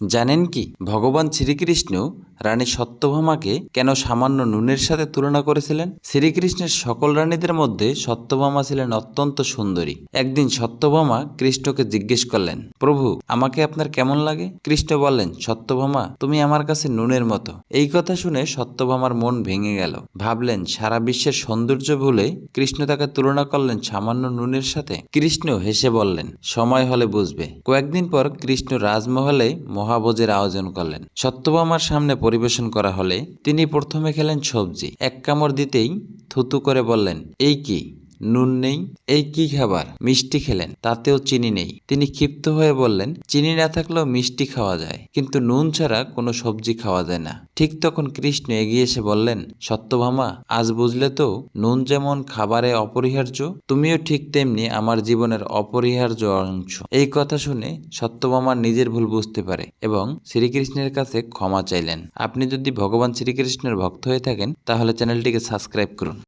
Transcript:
জানেন কি? ভগবান শ্রীকৃষ্ণ রানী সত্যভামাকে কেন সামান্য নুনের সাথে তুলনা করেছিলেন? শ্রীকৃষ্ণের সকল রানীদের মধ্যে সত্যভামা ছিলেন অত্যন্ত সুন্দরী। একদিন সত্যভামা কৃষ্ণকে জিজ্ঞেস করলেন, প্রভু, আমাকে আপনার কেমন লাগে? কৃষ্ণ বললেন, সত্যভামা, তুমি আমার কাছে নুনের মতো। এই কথা শুনে সত্যভামার মন ভেঙে গেল। ভাবলেন, সারা বিশ্বের সৌন্দর্য ভুলে কৃষ্ণ তাকে তুলনা করলেন সামান্য নুনের সাথে। কৃষ্ণ হেসে বললেন, সময় হলে বুঝবে। কয়েকদিন পর কৃষ্ণ রাজমহলে মহাভোজের আয়োজন করলেন। সত্যভামার সামনে পরিবেশন করা হলে তিনি প্রথমে খেলেন সবজি। এক কামড় দিতেই থুতু করে বললেন, এই কি? নুন নেই। এই কি খাবার? মিষ্টি খেলেন, তাতেও চিনি নেই। তিনি ক্ষিপ্ত হয়ে বললেন, চিনি না থাকলেও মিষ্টি খাওয়া যায়। কিন্তু নুন ছাড়া কোনো সবজি খাওয়া যায় না। ঠিক তখন কৃষ্ণ এগিয়ে এসে বললেন, সত্যভামা, আজ বুঝলে তো, নুন যেমন খাবারে অপরিহার্য, তুমিও ঠিক তেমনি আমার জীবনের অপরিহার্য অংশ। এই কথা শুনে সত্যভামা নিজের ভুল বুঝতে পারে এবং শ্রীকৃষ্ণের কাছে ক্ষমা চাইলেন। আপনি যদি ভগবান শ্রীকৃষ্ণের ভক্ত হয়ে থাকেন, তাহলে চ্যানেলটিকে সাবস্ক্রাইব করুন।